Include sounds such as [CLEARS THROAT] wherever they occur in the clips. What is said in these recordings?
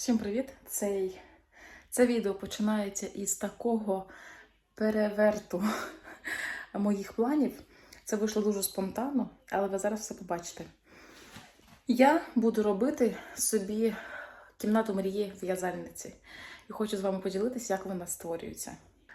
Всім привіт! Цей, це відео починається із такого переверту [LAUGHS] моїх планів. Це вийшло дуже спонтанно, але ви зараз все побачите. Я буду робити собі кімнату мрії в'язальниці і хочу з вами поділитися, як вона створюється.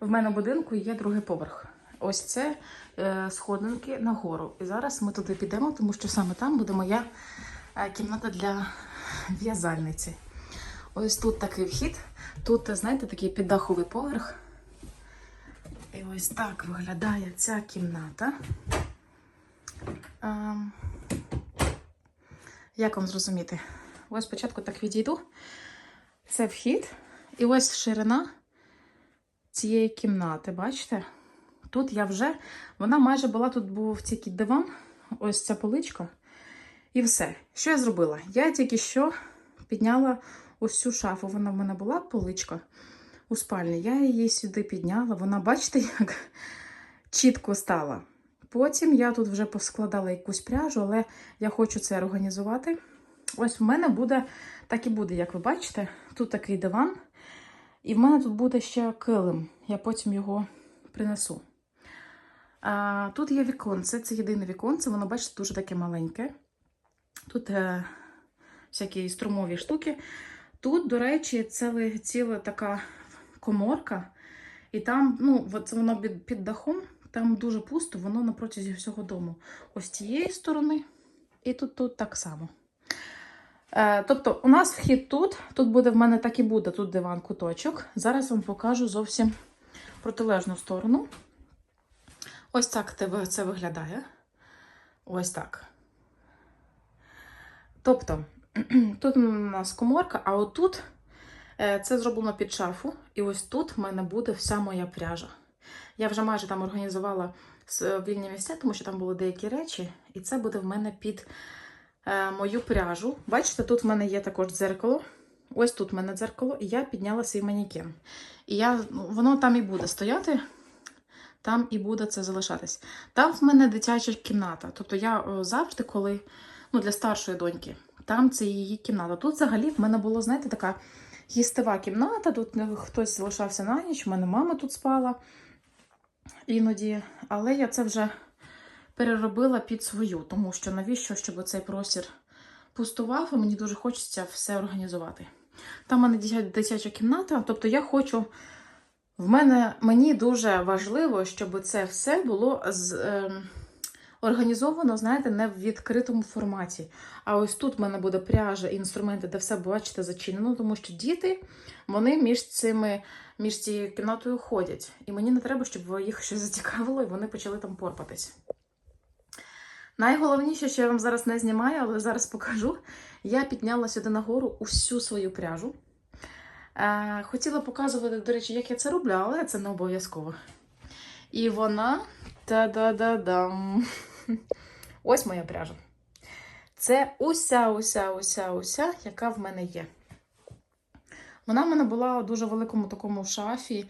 В мене в будинку є другий поверх. Ось це е, сходинки нагору. І зараз ми туди підемо, тому що саме там буде моя е, кімната для в'язальниці. Ось тут такий вхід. Тут, знаєте, такий піддаховий поверх. І ось так виглядає ця кімната. А, як вам зрозуміти? Ось спочатку так відійду. Це вхід. І ось ширина цієї кімнати, бачите? Тут я вже, вона майже була, тут був тільки диван, ось ця поличка. І все. Що я зробила? Я тільки що підняла ось цю шафу. Вона в мене була поличка у спальні. Я її сюди підняла. Вона, бачите, як чітко стала. Потім я тут вже поскладала якусь пряжу, але я хочу це організувати. Ось в мене буде, так і буде, як ви бачите, тут такий диван. І в мене тут буде ще килим. Я потім його принесу. А, Тут є віконце, це єдине віконце, воно, бачите, дуже таке маленьке. Тут е, всякі струмові штуки. Тут, до речі, ціла, ціла така коморка, і там, ну, воно під, під дахом, там дуже пусто, воно на протязі всього дому. Ось цієї сторони, і тут, тут так само. Е, тобто, у нас вхід тут, тут буде в мене так і буде, тут диван куточок. Зараз вам покажу зовсім протилежну сторону. Ось так це виглядає. Ось так. Тобто, [CLEARS THROAT] тут у нас коморка, а отут е, це зроблено під шафу. І ось тут в мене буде вся моя пряжа. Я вже майже там організувала вільні місця, тому що там були деякі речі, і це буде в мене під е, мою пряжу. Бачите, тут в мене є також дзеркало. Ось тут в мене дзеркало, і я підняла свій манікен. І я, ну, воно там і буде стояти, там і буде це залишатись. Там в мене дитяча кімната. Тобто я е, завжди, коли ну, для старшої доньки, там це її кімната. Тут взагалі в мене була, знаєте, така їстива кімната. Тут е, хтось залишався на ніч, в мене мама тут спала іноді. Але я це вже переробила під свою, тому що навіщо, щоб цей простір пустував, і мені дуже хочеться все організувати. Там в мене дитяча кімната, тобто я хочу. В мене мені дуже важливо, щоб це все було з, ем, організовано, знаєте, не в відкритому форматі. А ось тут в мене буде пряжа, інструменти, де все бачите зачинено, тому що діти вони між цими, між цією кімнатою ходять. І мені не треба, щоб їх щось зацікавило, і вони почали там порпатись. Найголовніше, що я вам зараз не знімаю, але зараз покажу. Я підняла сюди нагору усю свою пряжу. Е, хотіла показувати, до речі, як я це роблю, але це не обов'язково. І вона. Та-да-да-дам. [LAUGHS] Ось моя пряжа. Це уся, уся, уся, уся, яка в мене є. Вона в мене була у дуже великому такому шафі.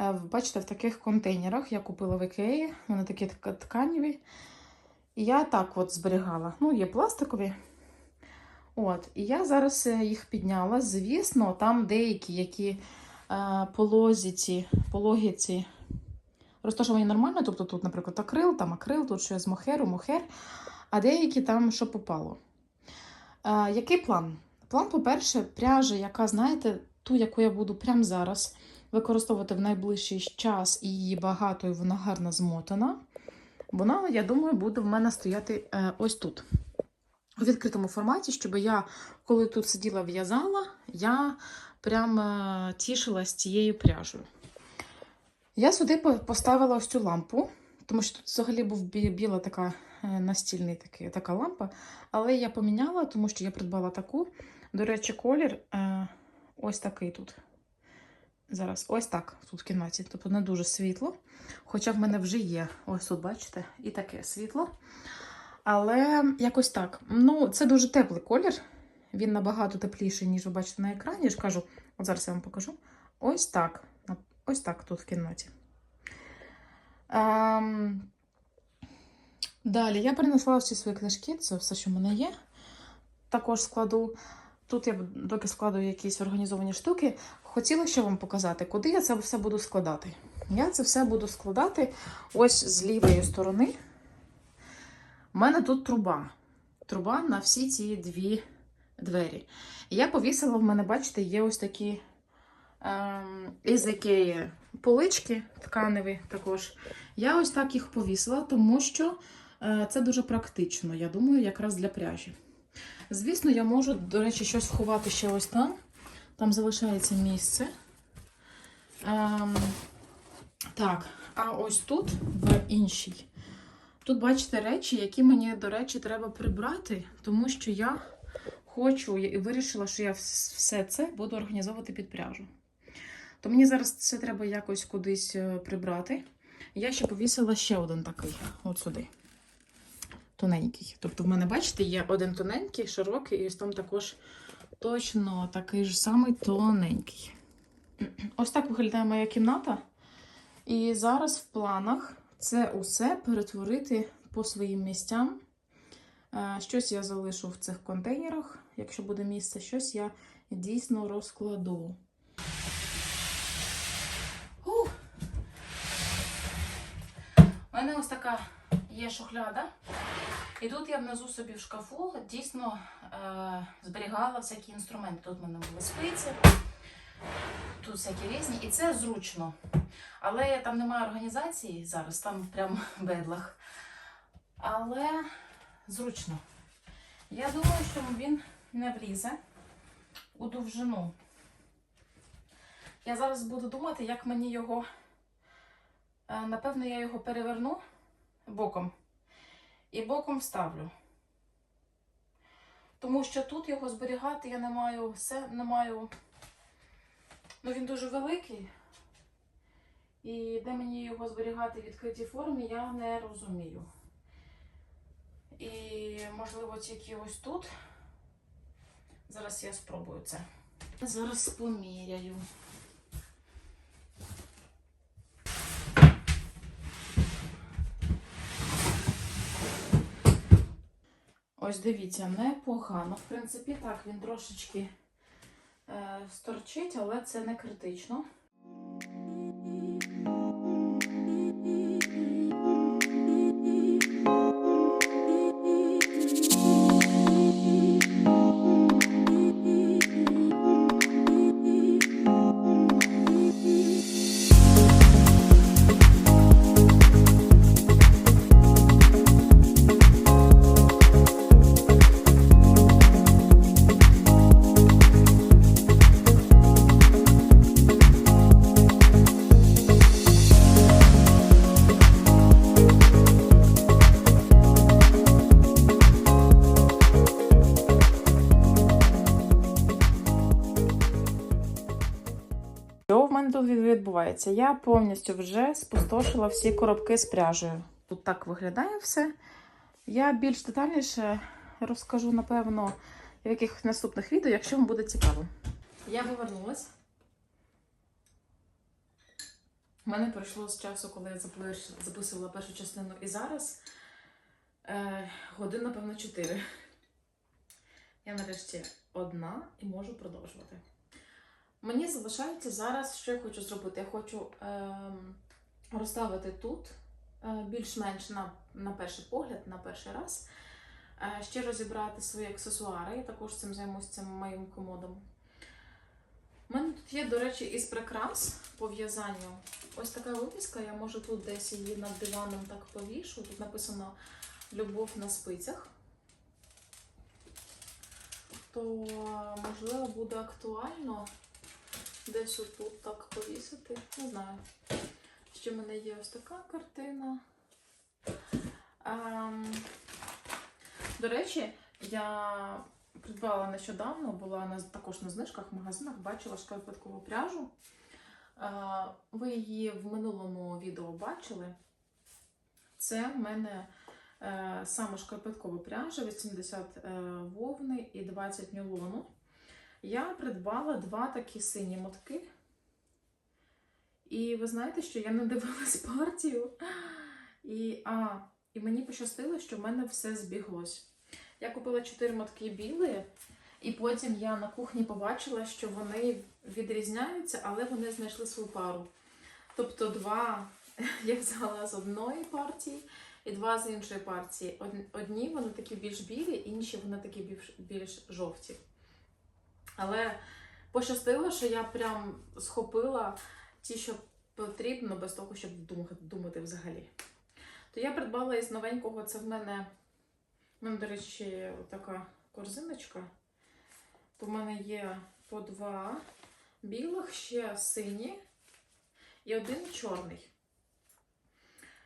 е, Бачите, в таких контейнерах я купила в Ікеї. Вони такі тка- тканеві. І я так от зберігала. Ну, є пластикові. От, і я зараз е, їх підняла. Звісно, там деякі, які е, полозі ці, пологи ці розташовані нормально. Тобто тут, наприклад, акрил, там акрил, тут щось з мохеру, мохер, а деякі там що попало. Е, який план? План, по-перше, пряжа, яка, знаєте, ту, яку я буду прямо зараз використовувати в найближчий час, і її багато, і вона гарно змотана. Вона, я думаю, буде в мене стояти е, ось тут у відкритому форматі, щоб я, коли тут сиділа в'язала, я прям е, тішилась цією пряжею. Я сюди поставила ось цю лампу, тому що тут взагалі був біла така е, настільний такий, така лампа, але я поміняла, тому що я придбала таку. До речі, колір е, ось такий тут. Зараз ось так тут в кімнаті, тобто не дуже світло. Хоча в мене вже є, ось тут, бачите, і таке світло. Але якось так. Ну, це дуже теплий колір. Він набагато тепліший, ніж ви бачите на екрані. Я ж кажу, от зараз я вам покажу. Ось так. Ось так тут в кімнаті. Ем... Далі я перенесла всі свої книжки, це все, що в мене є. Також складу. тут я доки складую якісь організовані штуки, хотіла ще вам показати, куди я це все буду складати. Я це все буду складати ось з лівої сторони. У мене тут труба. Труба на всі ці дві двері. Я повісила, в мене, бачите, є ось такі із Ікеї полички тканеві також. Я ось так їх повісила, тому що е, це дуже практично, я думаю, якраз для пряжі. Звісно, я можу, до речі, щось ховати ще ось там. Там залишається місце. Ем, так, а ось тут, в іншій. Тут бачите речі, які мені, до речі, треба прибрати, тому що я хочу і вирішила, що я все це буду організовувати під пряжу. То мені зараз це треба якось кудись е, прибрати. Я ще повісила ще один такий, от сюди. Тоненький. Тобто, в мене, бачите, є один тоненький, широкий, і там також точно такий ж самий тоненький. [CLEARS THROAT] Ось так виглядає моя кімната. І зараз в планах це усе перетворити по своїм місцям. Е, Щось я залишу в цих контейнерах, якщо буде місце, щось я дійсно розкладу. У мене ось така є шухляда. І тут я внизу собі в шкафу дійсно е, зберігала всякі інструменти. Тут в мене були спиці, тут всякі різні, і це зручно. Але там немає організації зараз, там прям бедлах. Але зручно. Я думаю, що він не влізе у довжину. Я зараз буду думати, як мені його. Е, Напевно, я його переверну боком і боком вставлю. Тому що тут його зберігати я не маю все, не маю. Ну, він дуже великий. І де мені його зберігати в відкритій формі, я не розумію. І, можливо, тільки ось тут. Зараз я спробую це. Зараз поміряю. Ось дивіться, непогано. В принципі, так, він трошечки е, сторчить, але це не критично. Що в мене тут від- відбувається? Я повністю вже спустошила всі коробки з пряжею. Тут так виглядає все. Я більш детальніше розкажу, напевно, в яких наступних відео, якщо вам буде цікаво. Я повернулась. У мене пройшло з часу, коли я записувала першу частину, і зараз е, годин, напевно, 4. Я нарешті одна і можу продовжувати. Мені залишається зараз, що я хочу зробити. Я хочу ем, розставити тут е, більш-менш на, на перший погляд, на перший раз. Е, ще розібрати свої аксесуари. Я також цим займуся цим моїм комодом. У мене тут є, до речі, із прикрас по в'язанню. Ось така виписка, я можу тут десь її над диваном так повішу. Тут написано Любов на спицях. То, можливо, буде актуально десь отут так повісити. Не знаю. Ще в мене є ось така картина. Ем, до речі, я придбала нещодавно, була на, також на знижках в магазинах, бачила шкарпеткову пряжу. Е, ви її в минулому відео бачили. Це в мене е, саме шкарпеткова пряжа, 80 е, вовни і 20 нюлону. Я придбала два такі сині мотки. І ви знаєте, що я не дивилась партію. І, а, і мені пощастило, що в мене все збіглось. Я купила 4 мотки білі І потім я на кухні побачила, що вони відрізняються, але вони знайшли свою пару. Тобто два [LAUGHS] я взяла з одної партії і два з іншої партії. Одні вони такі більш білі, інші вони такі більш, більш жовті. Але пощастило, що я прям схопила ті, що потрібно, без того, щоб думати, думати взагалі. То я придбала із новенького, це в мене, в мене, до речі, така корзиночка. То в мене є по два білих, ще сині і один чорний.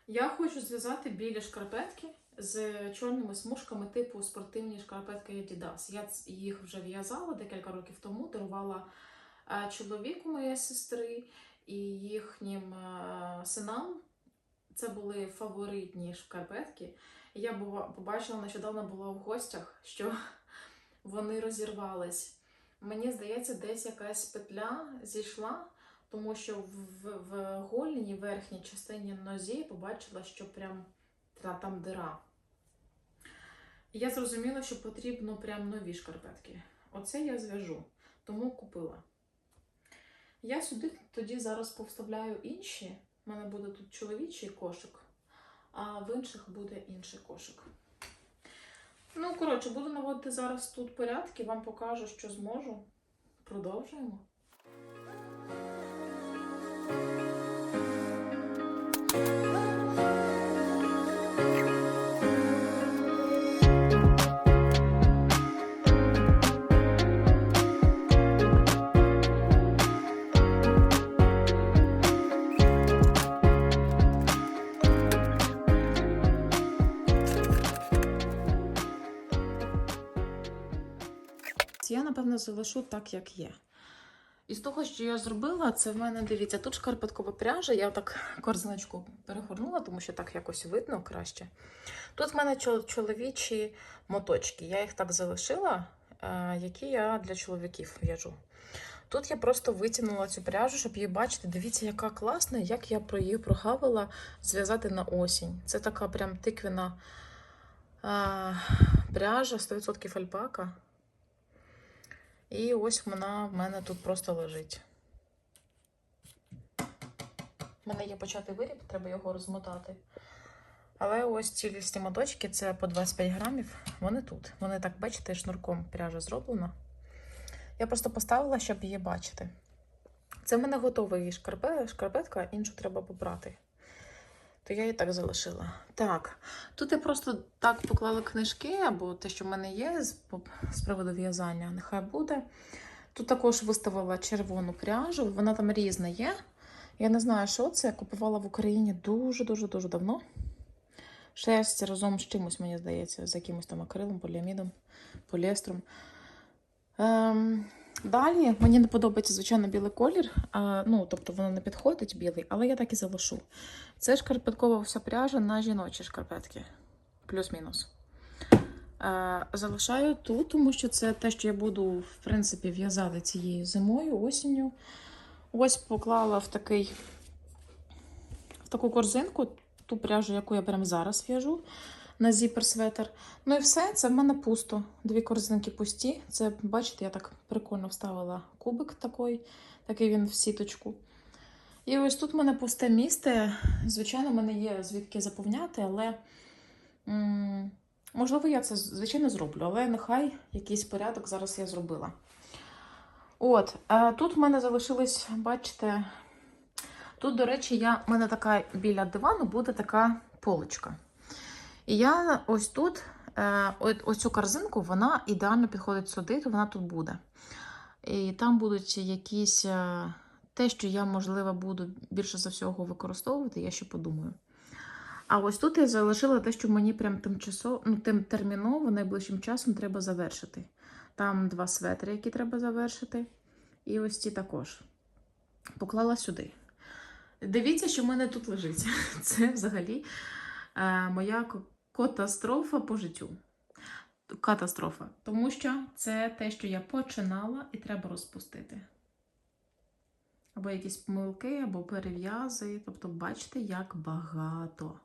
Я хочу зв'язати білі шкарпетки з чорними смужками типу спортивні шкарпетки Adidas. Я їх вже в'язала декілька років тому, дарувала е, чоловіку моєї сестри і їхнім е, синам. Це були фаворитні шкарпетки. Я побачила нещодавно була в гостях, що [LAUGHS] вони розірвались. Мені здається, десь якась петля зійшла, тому що в, в, в голені верхній частині нозі побачила, що прям та- там дира. Я зрозуміла, що потрібно прям нові шкарпетки. Оце я зв'яжу, тому купила. Я сюди тоді зараз повставляю інші. У мене буде тут чоловічий кошик, а в інших буде інший кошик. Ну, коротше, буду наводити зараз тут порядки, вам покажу, що зможу. Продовжуємо. Я, напевно, залишу так, як є. Із того, що я зробила, це в мене, дивіться, тут шкарпеткова пряжа, я так корзиночку перегорнула, тому що так якось видно краще. Тут в мене чоловічі моточки. Я їх так залишила, е, які я для чоловіків в'яжу. Тут я просто витягнула цю пряжу, щоб її бачити. Дивіться, яка класна, як я про її прогавила зв'язати на осінь. Це така прям тиквіна а, пряжа, 100% альпака. І ось вона в мене тут просто лежить. У мене є початий виріб, треба його розмотати. Але ось ці лісні моточки, це по 25 грамів, вони тут. Вони так, бачите, шнурком пряжа зроблена. Я просто поставила, щоб її бачити. Це в мене готова її шкарпетка, іншу треба побрати. То я її так залишила. Так, тут я просто так поклала книжки, або те, що в мене є з, з приводу в'язання, нехай буде. Тут також виставила червону пряжу, вона там різна є. Я не знаю, що це. Я купувала в Україні дуже-дуже дуже давно. Шерсть разом з чимось, мені здається, з якимось там акрилом, поліамідом, поліестром. Ем, далі мені не подобається, звичайно, білий колір. А, ну, тобто воно не підходить білий, але я так і залишу. Це шкарпеткова вся пряжа на жіночі шкарпетки. Плюс-мінус. Залишаю тут, тому що це те, що я буду, в принципі, в'язати цією зимою, осінню. Ось поклала в такий в таку корзинку, ту пряжу, яку я прямо зараз в'яжу на зіпер светр. Ну і все, це в мене пусто. Дві корзинки пусті. Це, бачите, я так прикольно вставила кубик такий, такий він в сіточку. І ось тут в мене пусте місце. Звичайно, в мене є звідки заповняти, але можливо, я це звичайно зроблю, але нехай якийсь порядок зараз я зробила. От, тут в мене залишились, бачите, тут, до речі, я, в мене така біля дивану буде така полочка. І я ось тут, е, ось цю корзинку, вона ідеально підходить сюди, то вона тут буде. І там будуть якісь е, те, що я, можливо, буду більше за всього використовувати, я ще подумаю. А ось тут я залишила те, що мені прям тимчасово, ну, тим терміново найближчим часом треба завершити. Там два светри, які треба завершити. І ось ці також. Поклала сюди. Дивіться, що в мене тут лежить. [LAUGHS] Це взагалі е, моя катастрофа по життю. Катастрофа. Тому що це те, що я починала, і треба розпустити. Або якісь помилки, або перев'язи. Тобто, бачите, як багато.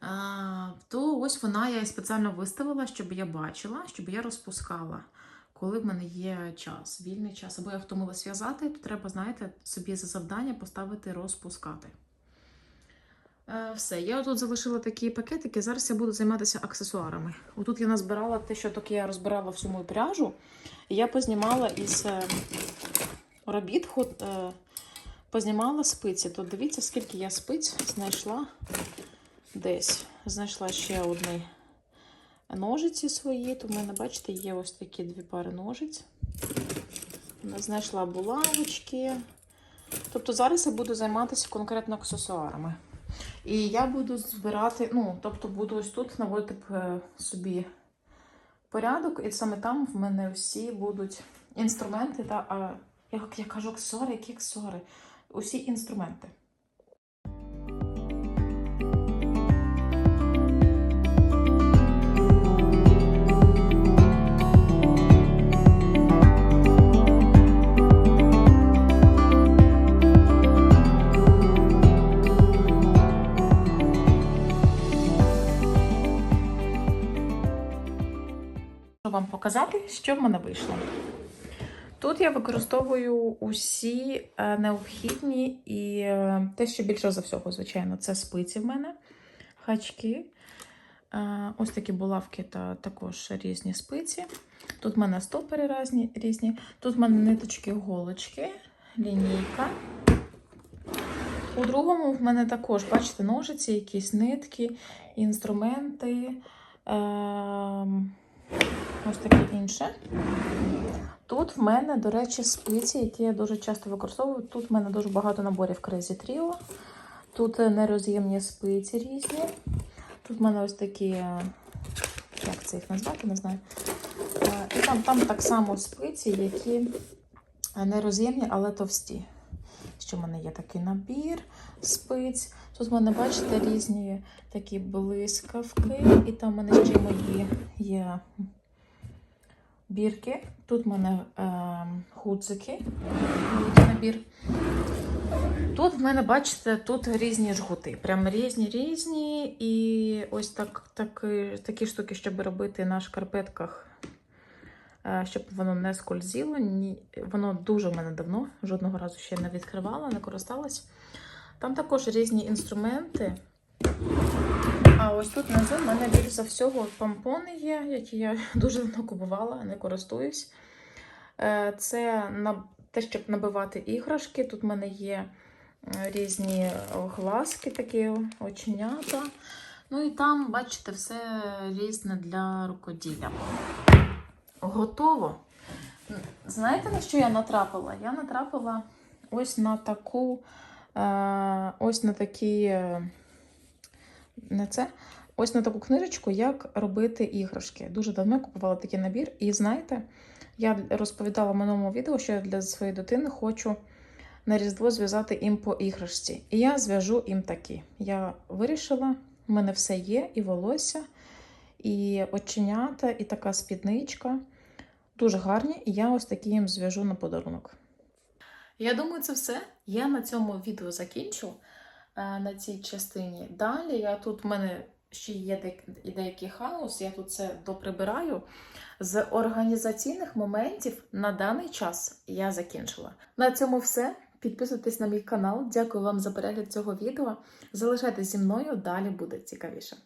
А, то ось вона я спеціально виставила, щоб я бачила, щоб я розпускала. коли в мене є час, вільний час, або я втомилась в'язати, то треба, знаєте, собі за завдання поставити розпускати. Е, Все, я тут залишила такі пакетики. Зараз я буду займатися аксесуарами. Отут я назбирала те, що таке я розбирала всю мою пряжу. І я познімала із е, робіт, е, познімала спиці. Тут дивіться, скільки я спиць знайшла десь. Знайшла ще одні ножиці свої. Тут в мене, бачите, є ось такі дві пари ножиць. Знайшла булавочки. Тобто зараз я буду займатися конкретно аксесуарами. І я буду збирати, ну, тобто буду ось тут наводити е, собі порядок, і саме там в мене всі будуть інструменти та, а, як я кажу, ксори, які ксори, Усі інструменти. Показати, що в мене вийшло. Тут я використовую усі е, необхідні і е, те, що більше за всього, звичайно, це спиці в мене, хачки. Е, Ось такі булавки та також різні спиці. Тут в мене стопери різні. різні. Тут в мене ниточки, голочки, лінійка. У другому в мене також, бачите, ножиці, якісь нитки, інструменти. Ем, Ось таке інше. Тут в мене, до речі, спиці, які я дуже часто використовую. Тут в мене дуже багато наборів Crazy Trio. Тут е, нероз'ємні спиці різні. Тут в мене ось такі, е, як це їх назвати, не знаю. Е, І там, там так само спиці, які нероз'ємні, але товсті. Що в мене є такий набір спиць. Тут в мене, бачите, різні такі блискавки. І там в мене ще мої є бірки. Тут в мене е, гудзики, набір. Тут в мене, бачите, тут різні жгути. Прям різні різні. І ось так, такі, такі штуки, щоб робити на шкарпетках, е, щоб воно не скользило. Ні, воно дуже в мене давно, жодного разу ще не відкривала, не користалась. Там також різні інструменти. А ось тут внизу в мене більш за всього помпони є, які я [LAUGHS] дуже давно купувала, не користуюсь. Е, Це на те, щоб набивати іграшки. Тут в мене є е, різні глазки, такі оченята. Ну і там, бачите, все різне для рукоділля. Готово. Знаєте, на що я натрапила? Я натрапила ось на таку, е, ось на такі. Не це. Ось на таку книжечку, як робити іграшки. Дуже давно купувала такий набір. І знаєте, я розповідала в минулому відео, що я для своєї дитини хочу на Різдво зв'язати їм по іграшці. І я зв'яжу їм такі. Я вирішила, в мене все є: і волосся, і оченята, і така спідничка. Дуже гарні, і я ось такі їм зв'яжу на подарунок. Я думаю, це все. Я на цьому відео закінчу на цій частині. Далі я тут в мене ще є деякий хаос, я тут це доприбираю. З організаційних моментів на даний час я закінчила. На цьому все. Підписуйтесь на мій канал. Дякую вам за перегляд цього відео. Залишайтесь зі мною, далі буде цікавіше.